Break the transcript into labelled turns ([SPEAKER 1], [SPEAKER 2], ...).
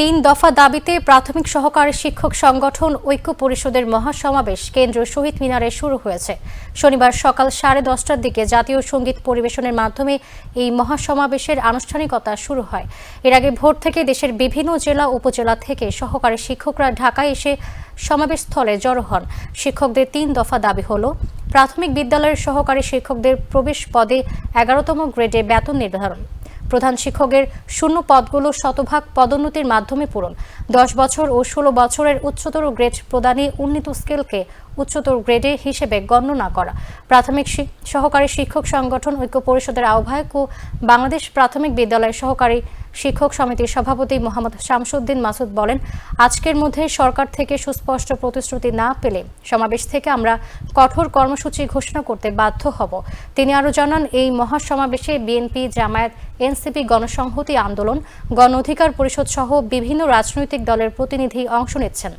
[SPEAKER 1] তিন দফা দাবিতে প্রাথমিক সহকারী শিক্ষক সংগঠন ঐক্য পরিষদের মহাসমাবেশ কেন্দ্রীয় শহীদ মিনারে শুরু হয়েছে। শনিবার সকাল সাড়ে দশটার দিকে জাতীয় সংগীত পরিবেশনের মাধ্যমে এই মহাসমাবেশের আনুষ্ঠানিকতা শুরু হয়। এর আগে ভোর থেকে দেশের বিভিন্ন জেলা, উপজেলা থেকে সহকারী শিক্ষকরা ঢাকায় এসে সমাবেশ স্থলে জড়ো হন। শিক্ষকদের তিন দফা দাবি হলো, প্রাথমিক বিদ্যালয়ের সহকারী শিক্ষকদের প্রবেশ পদে এগারোতম গ্রেডে বেতন নির্ধারণ। প্রধান শিক্ষকের শূন্য পদগুলো শতভাগ পদোন্নতির মাধ্যমে পূরণ। দশ বছর ও ষোলো বছরের উচ্চতর গ্রেড প্রদানে উন্নীত স্কেলকে উচ্চতর গ্রেডে হিসেবে গণ্য না করা। প্রাথমিক সহকারী শিক্ষক সংগঠন ঐক্য পরিষদের আহ্বায়ক ও বাংলাদেশ প্রাথমিক বিদ্যালয়ের সহকারী শিক্ষক সমিতির সভাপতি মোহাম্মদ শামসুদ্দিন মাসুদ বলেন, আজকের মধ্যে সরকার থেকে সুস্পষ্ট প্রতিশ্রুতি না পেলে সমাবেশ থেকে আমরা কঠোর কর্মসূচি ঘোষণা করতে বাধ্য হব। তিনি আরও জানান, এই মহাসমাবেশে বিএনপি, জামায়াত, এনসিপি গণসংহতি আন্দোলন, গণ অধিকার পরিষদ সহ বিভিন্ন রাজনৈতিক দলের প্রতিনিধি অংশ নিচ্ছেন।